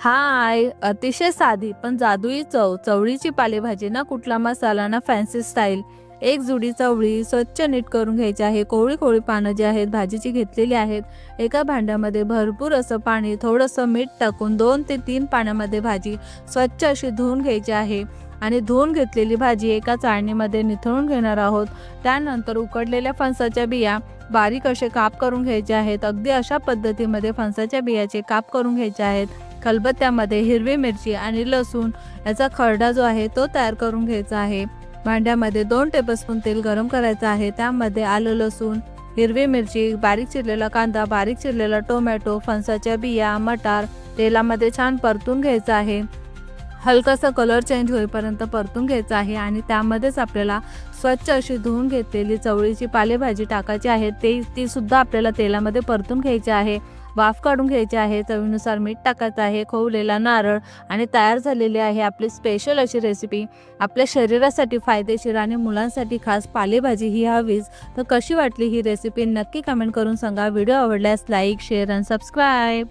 हाय अतिशय साधी पण जादुई चव चवळीची पालेभाजी ना कुठला मसाला ना फॅन्सी स्टाईल एक जुडी चवळी स्वच्छ नीट करून घ्यायची आहे कोवळी कोवळी पानं जी आहेत भाजीची घेतलेली आहेत एका भांड्यामध्ये भरपूर असं पाणी थोडंसं मीठ टाकून दोन ते तीन पाण्यामध्ये भाजी स्वच्छ अशी धुवून घ्यायची आहे. आणि धुवून घेतलेली भाजी एका चाळणीमध्ये निथळून घेणार आहोत. त्यानंतर उकडलेल्या फणसाच्या बिया बारीक असे काप करून घ्यायचे आहेत. अगदी अशा पद्धतीमध्ये फणसाच्या बियाचे काप करून घ्यायचे आहेत. खलबत्त्यामध्ये हिरवी मिरची आणि लसूण याचा खरडा जो आहे तो तयार करून घ्यायचा आहे. भांड्यामध्ये दोन टेबलस्पून तेल गरम करायचं आहे. त्यामध्ये आलं लसूण हिरवी मिरची बारीक चिरलेला कांदा बारीक चिरलेला टोमॅटो फणसाच्या बिया मटार तेलामध्ये छान परतून घ्यायचं आहे. हलकासा कलर चेंज होईपर्यंत परतून घ्यायचा आहे आणि त्यामध्येच आपल्याला स्वच्छ अशी धुवून घेतलेली चवळीची पालेभाजी टाकायची आहे. ते ती सुद्धा आपल्याला तेलामध्ये परतून घ्यायची आहे. वाफ काढून घ्यायची आहे चवीनुसार मीठ टाकायचं आहे खोवलेला नारळ आणि तयार झालेली आहे आपली स्पेशल अशी रेसिपी आपल्या शरीरासाठी फायदेशीर आणि मुलांसाठी खास पालेभाजी ही हवीच. तर कशी वाटली ही रेसिपी नक्की कमेंट करून सांगा. व्हिडिओ आवडल्यास लाईक शेअर आणि सबस्क्राईब